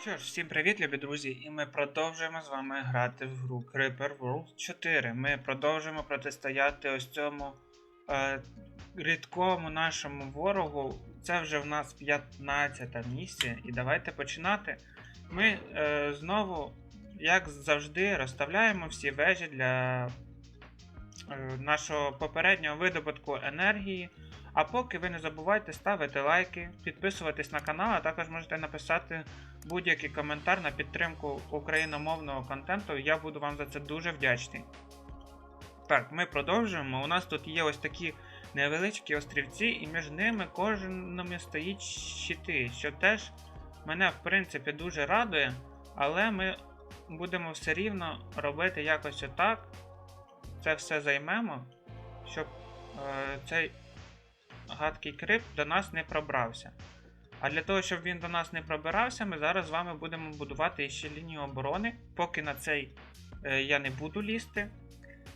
Що ж, всім привіт, любі друзі, і ми продовжуємо з вами грати в гру Creeper World 4. Ми продовжуємо протистояти ось цьому е, рідкому нашому ворогу. Це вже в нас 15 місія, і давайте починати. Ми е, знову, як завжди, розставляємо всі вежі для е, нашого попереднього видобутку енергії. А поки ви не забувайте ставити лайки, підписуватись на канал, а також можете написати будь-який коментар на підтримку україномовного контенту. Я буду вам за це дуже вдячний. Так, ми продовжуємо. У нас тут є ось такі невеличкі острівці, і між ними кожному стоїть щити, що теж мене, в принципі, дуже радує, але ми будемо все рівно робити якось отак. Це все займемо, щоб е, цей гадкий крип до нас не пробрався. А для того, щоб він до нас не пробирався, ми зараз з вами будемо будувати ще лінію оборони. Поки на цей е, я не буду лізти.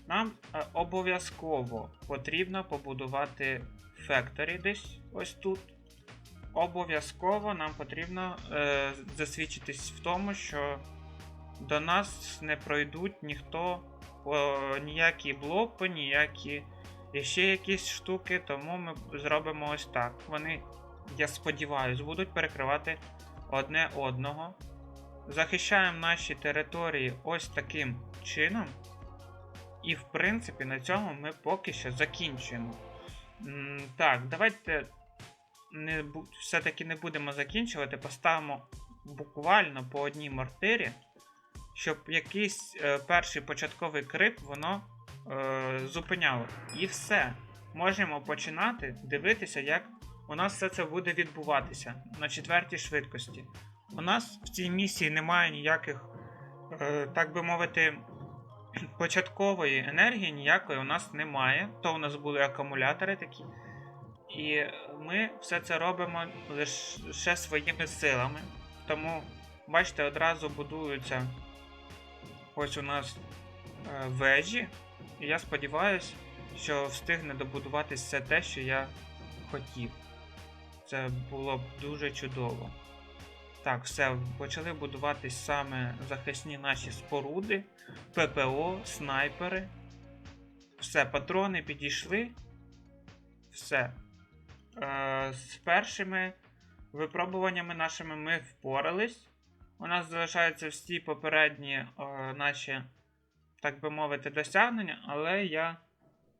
Нам е, обов'язково потрібно побудувати фекторі десь ось тут. Обов'язково нам потрібно е, засвідчитись в тому, що до нас не пройдуть ніхто о, ніякі блоки, ніякі і ще якісь штуки, тому ми зробимо ось так. Вони, я сподіваюся, будуть перекривати одне одного. Захищаємо наші території ось таким чином. І, в принципі, на цьому ми поки що закінчуємо. Так, давайте не, все-таки не будемо закінчувати. Поставимо буквально по одній мортирі, щоб якийсь е, перший початковий крип воно е, зупиняло. І все. Можемо починати дивитися, як у нас все це буде відбуватися на четвертій швидкості. У нас в цій місії немає ніяких, е, так би мовити, початкової енергії ніякої у нас немає. То у нас були акумулятори такі. І ми все це робимо лише своїми силами. Тому, бачите, одразу будуються ось у нас е, вежі. І я сподіваюся, що встигне добудуватись все те, що я хотів. Це було б дуже чудово. Так, все, почали будуватись саме захисні наші споруди, ППО, снайпери. Все, патрони підійшли. Все. Е, з першими випробуваннями нашими ми впорались. У нас залишаються всі попередні е, наші, так би мовити, досягнення, але я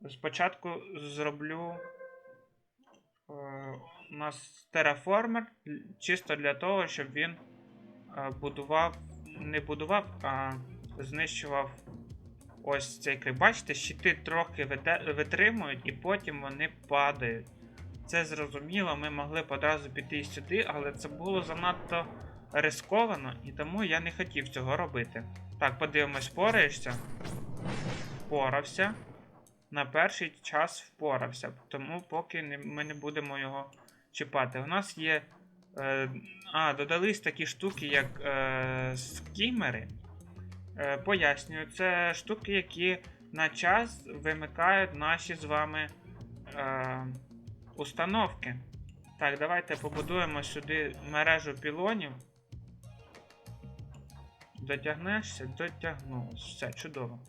спочатку зроблю е, у нас тераформер чисто для того, щоб він е, будував, не будував, а знищував ось цей крик. Бачите, щити трохи витримують і потім вони падають. Це зрозуміло, ми могли б одразу піти сюди, але це було занадто рисковано, і тому я не хотів цього робити. Так, подивимось, впораєшся. Впорався. На перший час впорався, тому поки не, ми не будемо його чіпати. У нас є. Е, а, додались такі штуки, як е, скімери. Е, пояснюю, це штуки, які на час вимикають наші з вами е, установки. Так, давайте побудуємо сюди мережу пілонів. Дотягнешся, дотягнулось. Все, чудово.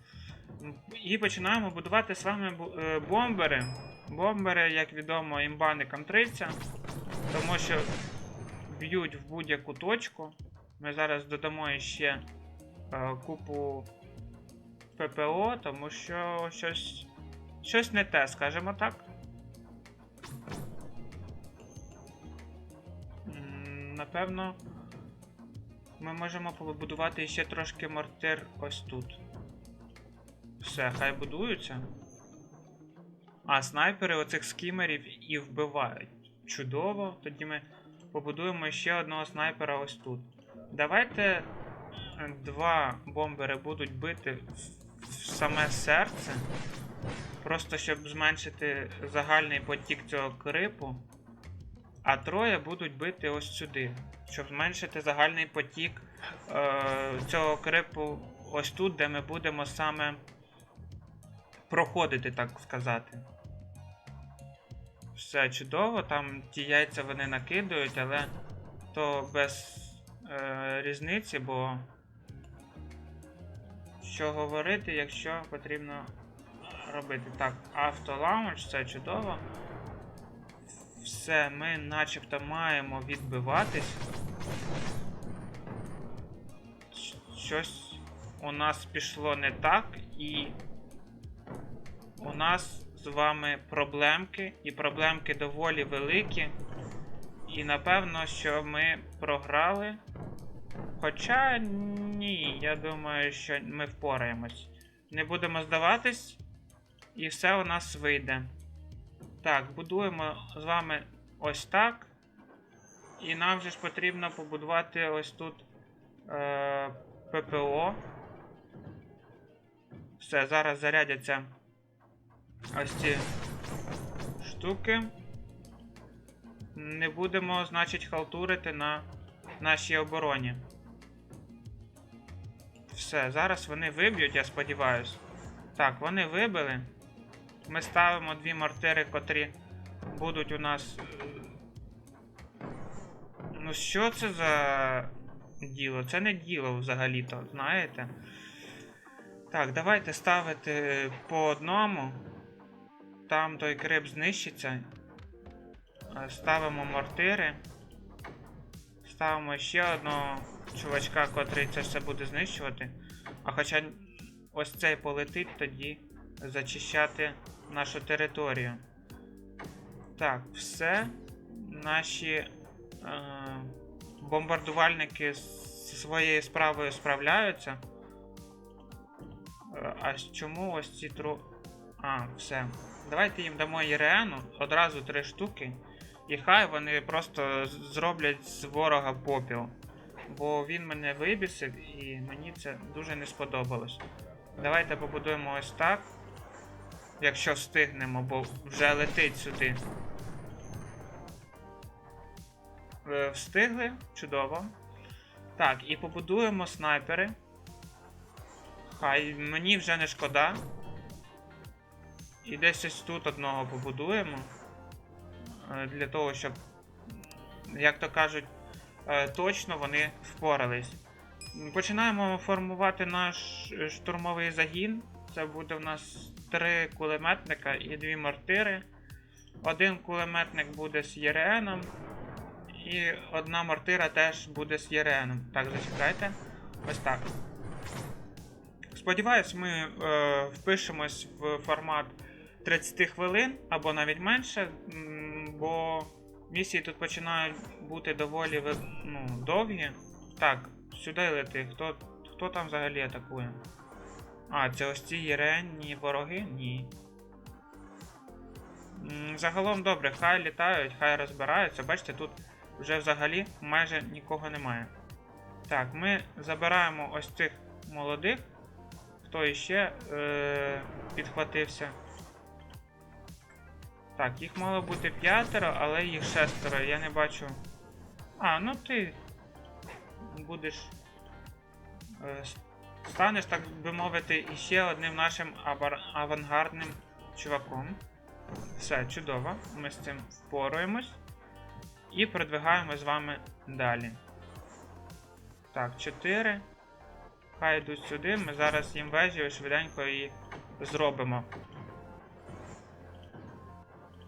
І починаємо будувати з вами е, бомбери. Бомбери, як відомо, імба не контриться, тому що б'ють в будь-яку точку. Ми зараз додамо ще е, купу ППО, тому що щось, щось не те, скажімо так. Напевно, ми можемо побудувати ще трошки мортир ось тут. Все, хай будуються. А, снайпери оцих скімерів і вбивають. Чудово. Тоді ми побудуємо ще одного снайпера ось тут. Давайте е, два бомбери будуть бити в- в саме серце. Просто щоб зменшити загальний потік цього крипу. А троє будуть бити ось сюди. Щоб зменшити загальний потік е, цього крипу ось тут, де ми будемо саме проходити, так сказати. Все чудово, там ті яйця вони накидують, але то без е, різниці, бо що говорити, якщо потрібно робити. Так, автолаунч, це чудово. Все, ми начебто маємо відбиватись. Щось у нас пішло не так, і у нас з вами проблемки, і проблемки доволі великі. І напевно, що ми програли. Хоча ні, я думаю, що ми впораємось. Не будемо здаватись, і все у нас вийде. Так, будуємо з вами ось так. І нам же ж потрібно побудувати ось тут е, ППО. Все, зараз зарядяться ось ці штуки. Не будемо, значить, халтурити на нашій обороні. Все, зараз вони виб'ють, я сподіваюся. Так, вони вибили. Ми ставимо дві мортири, котрі будуть у нас. Ну, що це за діло? Це не діло взагалі-то, знаєте? Так, давайте ставити по одному. Там той крип знищиться. Е, Ставимо мортири. Ставимо ще одного чувачка, котрий це все буде знищувати. А хоча ось цей полетить тоді зачищати нашу територію. Так, все. Наші бомбардувальники з своєю справою справляються. Е, А чому ось ці тру. А, все. Давайте їм дамо Єреану одразу три штуки. І хай вони просто зроблять з ворога попіл. Бо він мене вибісив і мені це дуже не сподобалось. Давайте побудуємо ось так. Якщо встигнемо, бо вже летить сюди. Встигли? Чудово. Так, і побудуємо снайпери. Хай мені вже не шкода. І десь ось тут одного побудуємо. Е, Для того, щоб, як то кажуть, е, точно вони впорались. Починаємо формувати наш е, штурмовий загін. Це буде в нас три кулеметника і дві мортири. Один кулеметник буде з ЄРНом. І одна мортира теж буде з ЄРНом. Так, зачекайте. Ось так. Сподіваюсь, ми е, впишемось в формат 30 хвилин або навіть менше, бо місії тут починають бути доволі ну, довгі. Так, сюди лети. Хто, хто там взагалі атакує? А, це ось ці єренні вороги? Ні. Загалом добре, хай літають, хай розбираються. Бачите, тут вже взагалі майже нікого немає. Так, ми забираємо ось цих молодих. Хто іще е- підхватився? Так, їх мало бути п'ятеро, але їх шестеро. Я не бачу. А, ну ти будеш. Е, станеш, так би мовити, іще одним нашим авангардним чуваком. Все, чудово. Ми з цим впоруємось. І продвигаємо з вами далі. Так, 4. Хай йдуть сюди. Ми зараз їм вежі швиденько і зробимо.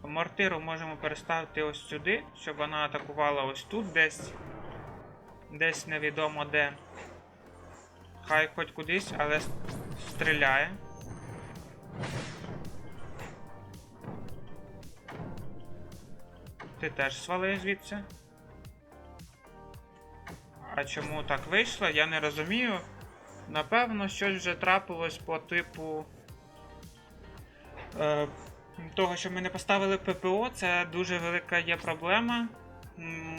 Мортиру можемо переставити ось сюди, щоб вона атакувала ось тут десь. Десь невідомо де. Хай хоч кудись, але стріляє. Ти теж свали звідси. А чому так вийшло, я не розумію. Напевно, щось вже трапилось по типу. Е, того, що ми не поставили ППО, це дуже велика є проблема.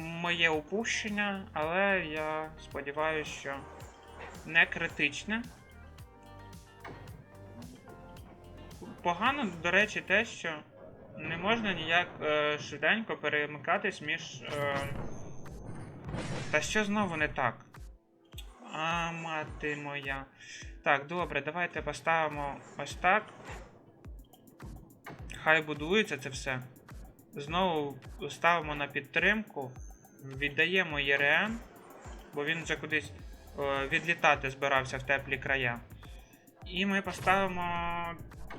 Моє упущення, але я сподіваюся, що не критичне. Погано, до речі, те, що не можна ніяк е, швиденько перемикатись між. Е... Та що знову не так? А, мати моя. Так, добре, давайте поставимо ось так. Хай будується це все. Знову ставимо на підтримку. Віддаємо ЄРМ. бо він вже кудись е, відлітати збирався в теплі края. І ми поставимо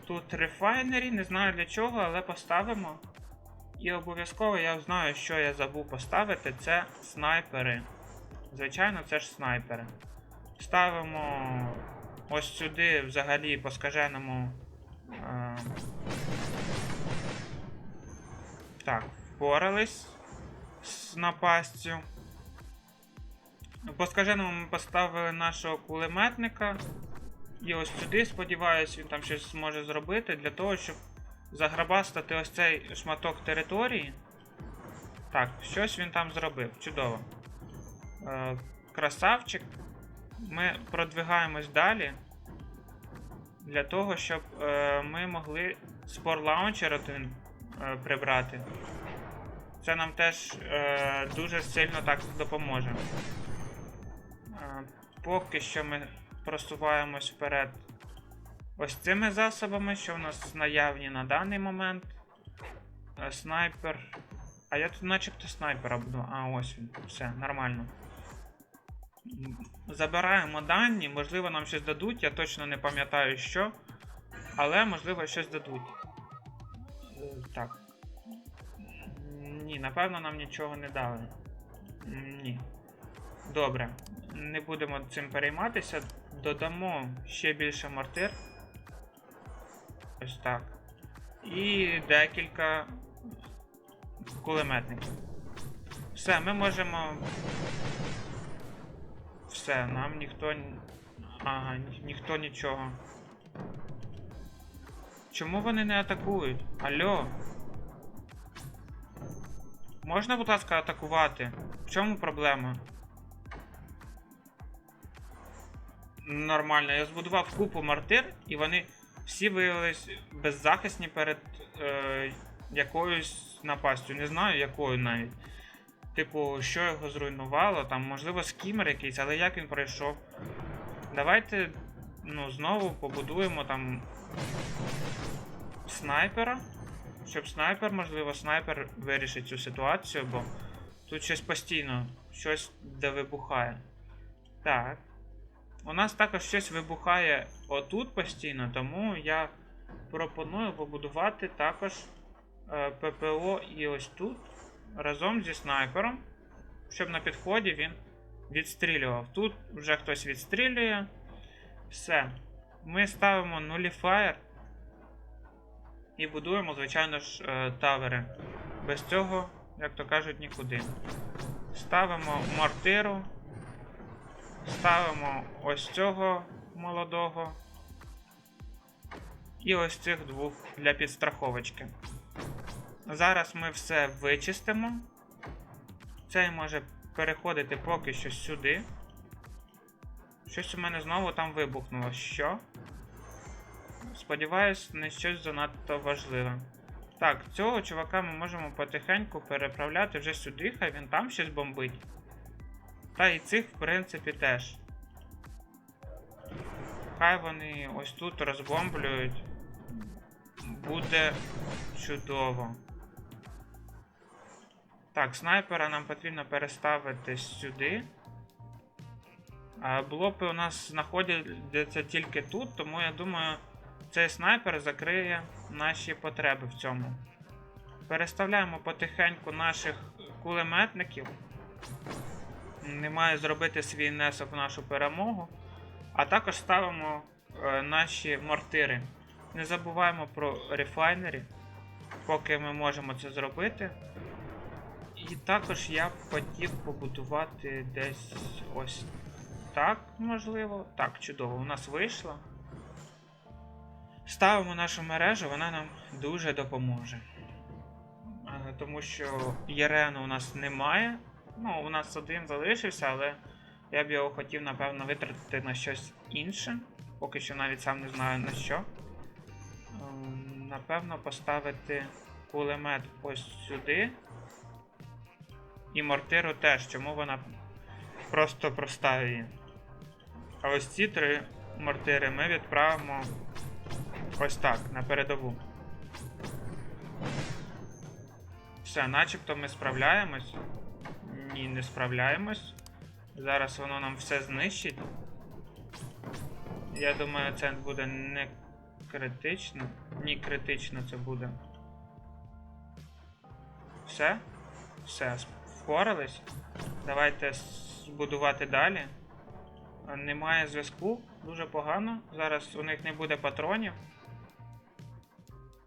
тут рефайнері, не знаю для чого, але поставимо. І обов'язково я знаю, що я забув поставити, це снайпери. Звичайно, це ж снайпери. Ставимо ось сюди взагалі по скаженому. Е... Так, впорались з напастю. По скаженому ми поставили нашого кулеметника. І ось сюди, сподіваюсь, він там щось зможе зробити для того, щоб заграбастати ось цей шматок території. Так, щось він там зробив. Чудово. Е, красавчик. Ми продвигаємось далі. Для того, щоб е, ми могли спор лаунчер один е, прибрати. Це нам теж е, дуже сильно так допоможе. Е, поки що ми просуваємось вперед ось цими засобами, що в нас наявні на даний момент. Е, снайпер. А я тут начебто снайпера буду. А, ось він. Все, нормально. Забираємо дані, можливо, нам щось дадуть, я точно не пам'ятаю що. Але можливо щось дадуть. Так. Ні, напевно, нам нічого не дали. Ні. Добре. Не будемо цим перейматися. Додамо ще більше мортир. Ось так. І декілька кулеметників. Все, ми можемо. Все, нам ніхто. Ага, ні- ніхто нічого. Чому вони не атакують? Алло? Можна, будь ласка, атакувати? В чому проблема? Нормально, я збудував купу мартир, і вони всі виявились беззахисні перед е, якоюсь напастю. Не знаю якою навіть. Типу, що його зруйнувало, там, можливо, скімер якийсь, але як він пройшов. Давайте ну, знову побудуємо там снайпера. Щоб снайпер, можливо, снайпер вирішить цю ситуацію, бо тут щось постійно, щось де вибухає. Так. У нас також щось вибухає отут постійно, тому я пропоную побудувати також е, ППО і ось тут разом зі снайпером, щоб на підході він відстрілював. Тут вже хтось відстрілює. Все. Ми ставимо нуліфаєр і будуємо, звичайно ж, е, тавери. Без цього, як то кажуть, нікуди. Ставимо мортиру. Ставимо ось цього молодого. І ось цих двох для підстраховочки. Зараз ми все вичистимо. Цей може переходити поки що сюди. Щось у мене знову там вибухнуло. Що? Сподіваюсь, не щось занадто важливе. Так, цього чувака ми можемо потихеньку переправляти вже сюди, хай він там щось бомбить. Та і цих, в принципі, теж. Хай вони ось тут розбомблюють. Буде чудово. Так, снайпера нам потрібно переставити сюди. А блопи у нас знаходяться тільки тут, тому я думаю, цей снайпер закриє наші потреби в цьому. Переставляємо потихеньку наших кулеметників. Не має зробити свій внесок в нашу перемогу. А також ставимо е, наші мортири. Не забуваємо про рефайнері, поки ми можемо це зробити. І також я хотів побудувати десь ось так, можливо. Так, чудово, у нас вийшло. Ставимо нашу мережу, вона нам дуже допоможе. Е, Тому що Єрену у нас немає. Ну, у нас один залишився, але я б його хотів, напевно, витратити на щось інше. Поки що навіть сам не знаю на що. Ем, Напевно, поставити кулемет ось сюди. І мортиру теж, чому вона просто проставить. А ось ці три мортири ми відправимо ось так, на передову. Все, начебто ми справляємось. Ні, не справляємось. Зараз воно нам все знищить. Я думаю, це буде не критично. Ні, критично це буде. Все? Все, впорались. Давайте збудувати далі. Немає зв'язку, дуже погано. Зараз у них не буде патронів.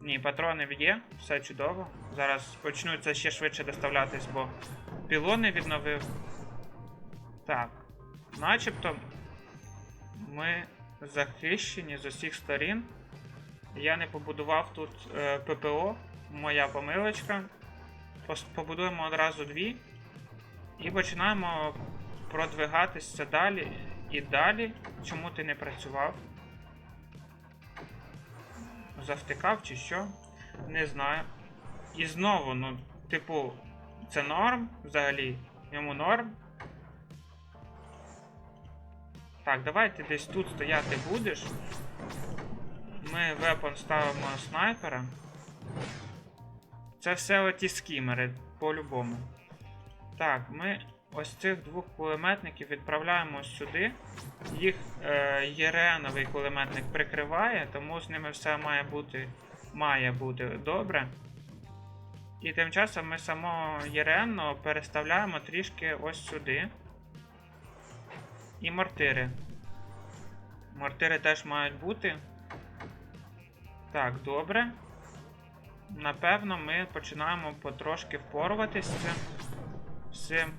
Ні, патрони є, все чудово. Зараз почнуться ще швидше доставлятись, бо пілони відновив. Так. Начебто ми захищені з усіх сторін. Я не побудував тут е, ППО, моя помилочка. Побудуємо одразу дві. І починаємо продвигатися далі і далі. Чому ти не працював? Завтикав чи що? Не знаю. І знову, ну, типу, це норм взагалі. Йому норм. Так, давай ти десь тут стояти будеш. Ми вепон ставимо снайпера. Це все оті скімери, по-любому. Так, ми ось цих двох кулеметників відправляємо сюди. Їх е, єреновий кулеметник прикриває, тому з ними все має бути, має бути добре. І тим часом ми самого єренного переставляємо трішки ось сюди. І мортири. Мортири теж мають бути. Так, добре. Напевно, ми починаємо потрошки впоруватись з цим. цим.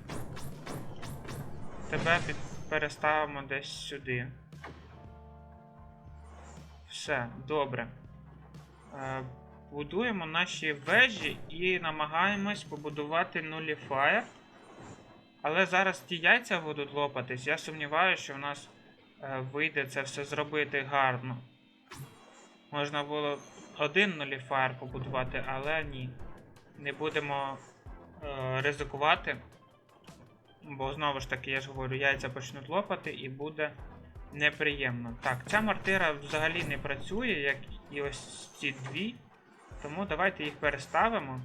Тебе під... переставимо десь сюди. Все, добре. Е, будуємо наші вежі і намагаємось побудувати нуліфаєр. Але зараз ті яйця будуть лопатись. Я сумніваюся, що в нас е, вийде це все зробити гарно. Можна було один нуліфаєр побудувати, але ні. Не будемо е, ризикувати. Бо знову ж таки, я ж говорю, яйця почнуть лопати і буде неприємно. Так, ця мортира взагалі не працює, як і ось ці дві. Тому давайте їх переставимо.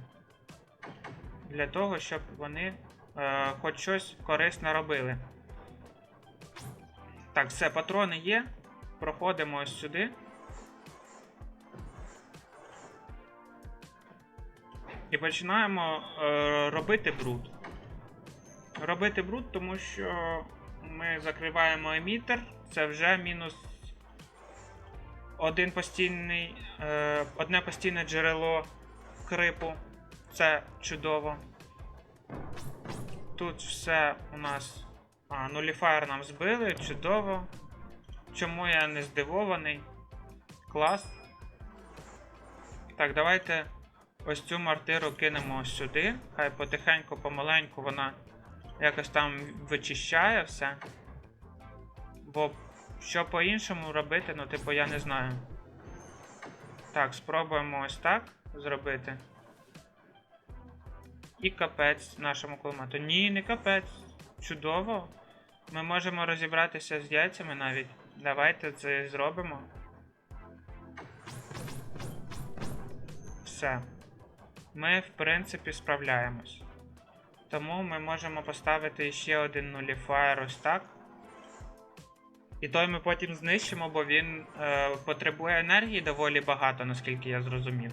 Для того, щоб вони е, хоч щось корисне робили. Так, все, патрони є. Проходимо ось сюди. І починаємо е, робити бруд. Робити бруд, тому що ми закриваємо емітер, це вже мінус один постійний, е, одне постійне джерело крипу. Це чудово. Тут все у нас. А, нуліфаєр нам збили, чудово. Чому я не здивований? Клас. Так, давайте ось цю мартиру кинемо сюди. Хай потихеньку, помаленьку вона якось там вичищає все. Бо що по-іншому робити, ну, типу, я не знаю. Так, спробуємо ось так зробити. І капець нашому кулемету. Ні, не капець. Чудово. Ми можемо розібратися з яйцями навіть. Давайте це зробимо. Все. Ми, в принципі, справляємось. Тому ми можемо поставити ще один нуліфаєр ось так. І той ми потім знищимо, бо він е, потребує енергії доволі багато, наскільки я зрозумів.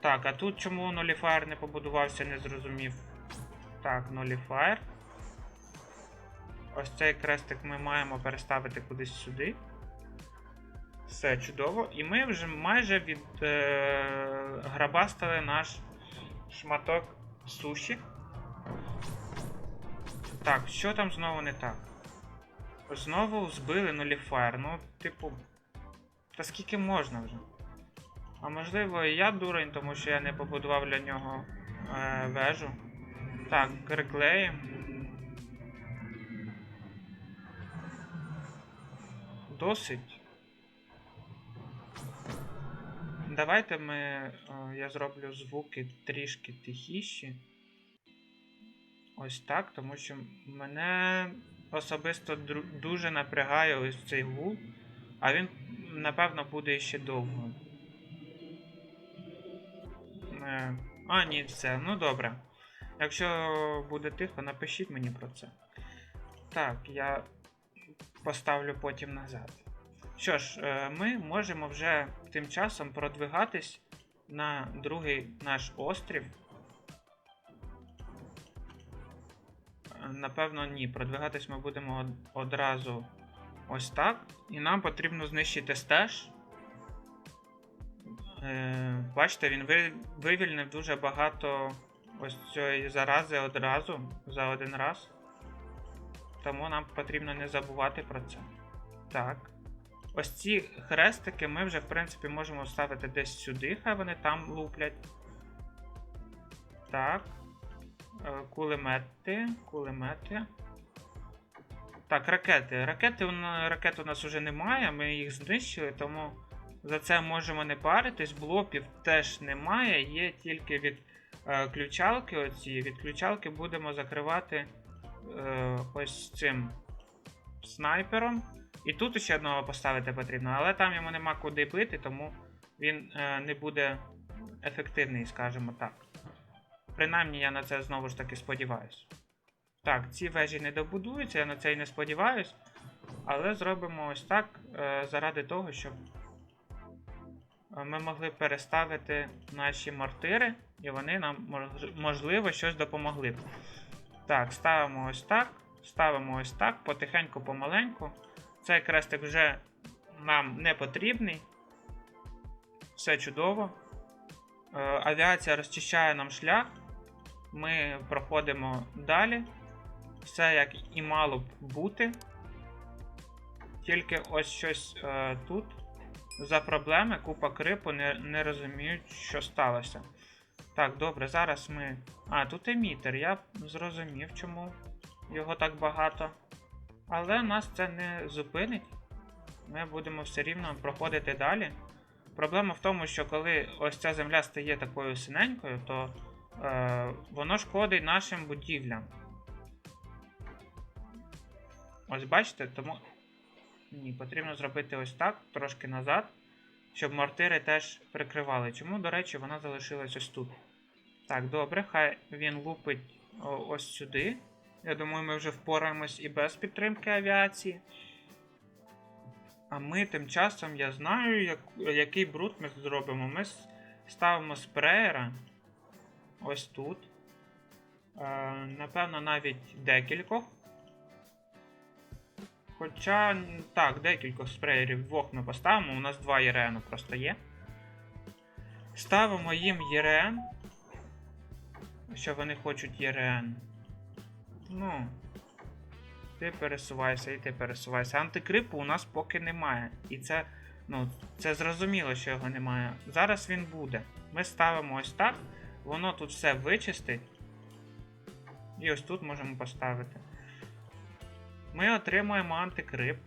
Так, а тут чому нуліфаєр не побудувався, не зрозумів. Так, нуліфаєр. Ось цей крестик ми маємо переставити кудись сюди. Все чудово. І ми вже майже від е, наш шматок суші. Так, що там знову не так? Знову збили нуліфаєр. Ну, типу. Та скільки можна вже? А можливо і я дурень, тому що я не побудував для нього е, вежу. Так, приклеїмо. Досить. Давайте ми. е, я зроблю звуки трішки тихіші. Ось так, тому що мене особисто дуже напрягає ось цей гул, а він, напевно, буде ще довго. Е, а, ні, все, ну добре. Якщо буде тихо, напишіть мені про це. Так, я поставлю потім назад. Що ж, е, ми можемо вже тим часом продвигатись на другий наш острів. Напевно, ні. Продвигатись ми будемо одразу ось так. І нам потрібно знищити стеж. Е, бачите, він вивільнив дуже багато ось цієї зарази одразу за один раз. Тому нам потрібно не забувати про це. Так. Ось ці хрестики ми вже, в принципі, можемо ставити десь сюди, хай вони там луплять. Так. Е, Кулемети, кулемети. Так, ракети. Ракети ракет у нас вже немає, ми їх знищили, тому за це можемо не паритись. Блопів теж немає, є тільки від е, ключалки. Оці. Від ключалки будемо закривати е, ось цим снайпером. І тут ще одного поставити потрібно, але там йому нема куди бити, тому він е, не буде ефективний, скажімо так. Принаймні я на це знову ж таки сподіваюся. Так, ці вежі не добудуються, я на це і не сподіваюсь. Але зробимо ось так е, заради того, щоб е, ми могли переставити наші мортири, і вони нам можливо щось допомогли б. Так, ставимо ось так, ставимо ось так, потихеньку, помаленьку. Цей крестик вже нам не потрібний. Все чудово. Е, авіація розчищає нам шлях. Ми проходимо далі. Все як і мало б бути. Тільки ось щось е, тут. За проблеми, купа крипу, не, не розуміють, що сталося. Так, добре, зараз ми. А, тут емітер. Я зрозумів, чому його так багато. Але нас це не зупинить. Ми будемо все рівно проходити далі. Проблема в тому, що коли ось ця земля стає такою синенькою, то воно шкодить нашим будівлям. Ось бачите, тому. Ні, потрібно зробити ось так, трошки назад, щоб мортири теж прикривали. Чому, до речі, вона залишилась ось тут. Так, добре, хай він лупить ось сюди. Я думаю, ми вже впораємось і без підтримки авіації. А ми тим часом, я знаю, як, який бруд ми зробимо. Ми ставимо спреєра ось тут. Е, напевно, навіть декількох. Хоча, так, декількох спреєрів двох ми поставимо. У нас два ЄРН просто є. Ставимо їм ЄРН. Що вони хочуть ЄРН. Ну. Ти пересувайся, і ти пересувайся. Антикрипу у нас поки немає. І це, ну, це зрозуміло, що його немає. Зараз він буде. Ми ставимо ось так. Воно тут все вичистить. І ось тут можемо поставити. Ми отримуємо антикрип.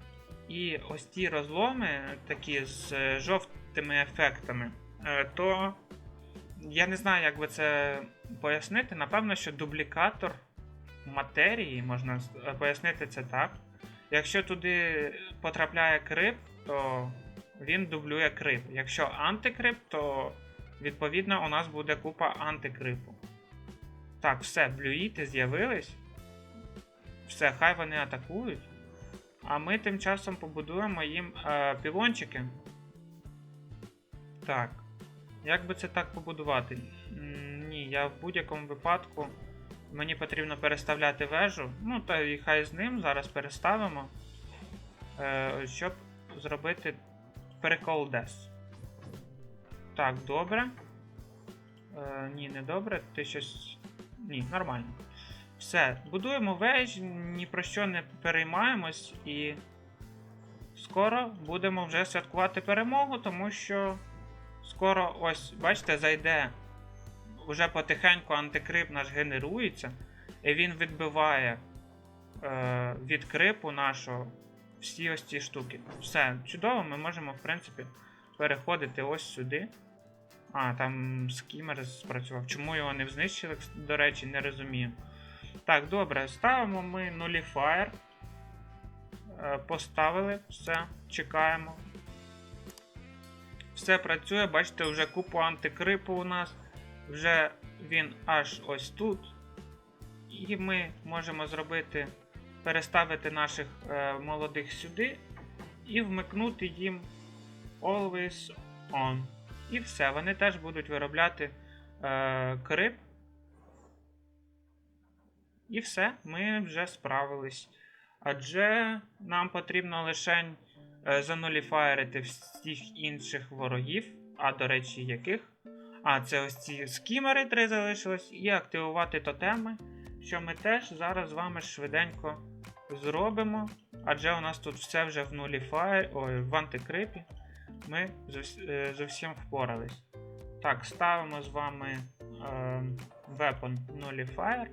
І ось ті розломи, такі з е, жовтими ефектами, е, то я не знаю, як би це пояснити. Напевно, що дублікатор матерії, можна е, пояснити це так. Якщо туди потрапляє крип, то він дублює крип. Якщо антикрип, то відповідно у нас буде купа антикрипу. Так, все, блюїти з'явились. Все, хай вони атакують. А ми тим часом побудуємо їм е, пілончики. Так. Як би це так побудувати? Ні, я в будь-якому випадку мені потрібно переставляти вежу. Ну, та і хай з ним зараз переставимо. Е, щоб зробити переколдес. Так, добре. Е, ні, не добре. Ти щось. Ні, нормально. Все, будуємо вежі, ні про що не переймаємось і скоро будемо вже святкувати перемогу, тому що скоро ось, бачите, зайде уже потихеньку антикрип наш генерується, і він відбиває е, від крипу нашого всі ось ці штуки. Все, чудово, ми можемо, в принципі, переходити ось сюди. А, там скімер спрацював. Чому його не знищили, до речі, не розумію. Так, добре, ставимо ми нуліфаєр. Е, Поставили, все, чекаємо. Все працює, бачите, вже купу антикрипу у нас. Вже він аж ось тут. і ми можемо зробити, переставити наших е, молодих сюди і вмикнути їм Always On. І все, вони теж будуть виробляти е, крип. І все, ми вже справились. Адже нам потрібно лише е, зануліфаєрити всіх інших ворогів, а до речі, яких? А, це ось ці скімери три залишилось, і активувати тотеми, що ми теж зараз з вами швиденько зробимо. Адже у нас тут все вже в нуліфаєр, ой, в антикрипі. Ми е, з усім впорались. Так, ставимо з вами е, Weapon Nullifier.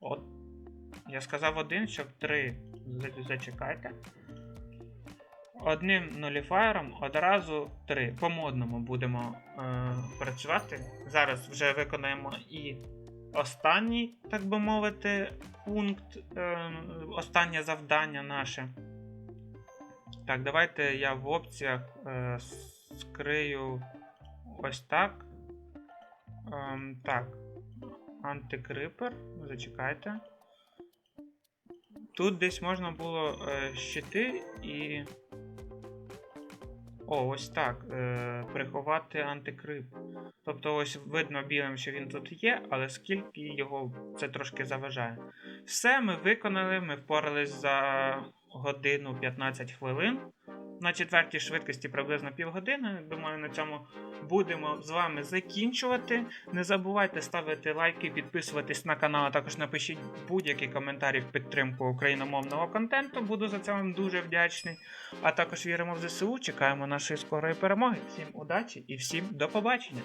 От. Я сказав один, щоб три. Зачекайте. Одним нуліфаєром одразу три. По модному будемо е, працювати. Зараз вже виконаємо і останній, так би мовити, пункт, е, останнє завдання наше. Так, давайте я в опціях е, скрию ось так. Ем, так. Антикрипер. Зачекайте. Тут десь можна було е, щити і. О, ось так. Е, приховати антикрип. Тобто, ось видно білим, що він тут є, але скільки його це трошки заважає. Все ми виконали, ми впорались за годину 15 хвилин. На четвертій швидкості приблизно півгодини. Думаю, на цьому будемо з вами закінчувати. Не забувайте ставити лайки, підписуватись на канал, а також напишіть будь-які коментарі в підтримку україномовного контенту. Буду за це вам дуже вдячний. А також віримо в ЗСУ. Чекаємо нашої скорої перемоги. Всім удачі і всім до побачення!